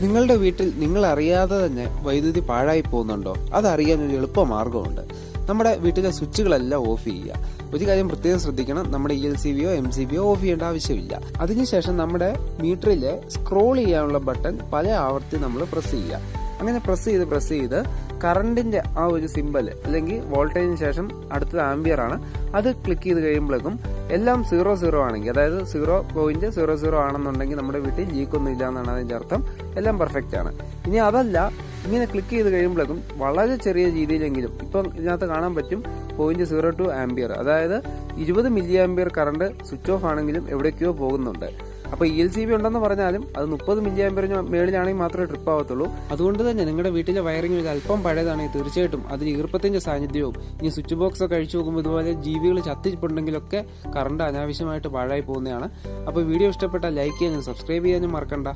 നിങ്ങളുടെ വീട്ടിൽ നിങ്ങൾ അറിയാതെ തന്നെ വൈദ്യുതി പാഴായി പോകുന്നുണ്ടോ? അതറിയാൻ ഒരു എളുപ്പ മാർഗമുണ്ട്. നമ്മുടെ വീട്ടിലെ സ്വിച്ചുകളെല്ലാം ഓഫ് ചെയ്യുക. ഒരു കാര്യം പ്രത്യേകം ശ്രദ്ധിക്കണം. നമ്മുടെ ഇ എൽ സി ബിയോ എം സി ബിയോ ഓഫ് ചെയ്യേണ്ട ആവശ്യമില്ല. അതിനുശേഷം നമ്മുടെ മീറ്ററിൽ സ്ക്രോൾ ചെയ്യാനുള്ള ബട്ടൺ പല ആവർത്തി നമ്മൾ പ്രസ് ചെയ്യുക. അങ്ങനെ പ്രസ് ചെയ്ത് പ്രസ് ചെയ്ത് കറണ്ടിന്റെ ആ ഒരു സിമ്പൽ അല്ലെങ്കിൽ വോൾട്ടേജിന് ശേഷം അടുത്തത് ആംബിയർ ആണ്. അത് ക്ലിക്ക് ചെയ്ത് കഴിയുമ്പോഴേക്കും എല്ലാം സീറോ സീറോ ആണെങ്കിൽ അതായത് സീറോ പോയിന്റ് സീറോ സീറോ ആണെന്നുണ്ടെങ്കിൽ നമ്മുടെ വീട്ടിൽ ലീക്ക് ഒന്നും ഇല്ല എന്നാണ് അതിന്റെ അർത്ഥം. എല്ലാം പെർഫെക്റ്റ് ആണ്. ഇനി അതല്ല ഇങ്ങനെ ക്ലിക്ക് ചെയ്ത് കഴിയുമ്പോഴേക്കും വളരെ ചെറിയ രീതിയിലെങ്കിലും ഇപ്പം ഇതിനകത്ത് കാണാൻ പറ്റും പോയിന്റ് സീറോ ടു ആംബിയർ അതായത് ഇരുപത് milli ampere current switch off ആണെങ്കിലും എവിടേക്കോ പോകുന്നുണ്ട്. അപ്പൊ ഇ എൽ സി ബി ഉണ്ടെന്ന് പറഞ്ഞാലും അത് മുപ്പത് മില്ലി ആമ്പറിന് മേളിലാണെങ്കിൽ മാത്രമേ ട്രിപ്പ് ആവത്തുള്ളൂ അതുകൊണ്ട് തന്നെ നിങ്ങളുടെ വീട്ടിലെ വയറിംഗ് ഇത് അല്പം പഴയതാണെങ്കിൽ തീർച്ചയായിട്ടും. അതിന് ഈർപ്പത്തിന്റെ സാന്നിധ്യവും. ഇനി സ്വിച്ച് ബോക്സ് ഒക്കെ അഴിച്ചു നോക്കുമ്പോൾ ഇതുപോലെ ജീവികൾ ചത്തിച്ചിട്ടുണ്ടെങ്കിലൊക്കെ കറണ്ട് അനാവശ്യമായിട്ട് പാഴായി പോകുന്നതാണ്. അപ്പോൾ വീഡിയോ ഇഷ്ടപ്പെട്ടാൽ ലൈക്ക് ചെയ്യാനും സബ്സ്ക്രൈബ് ചെയ്യാനും മറക്കണ്ട.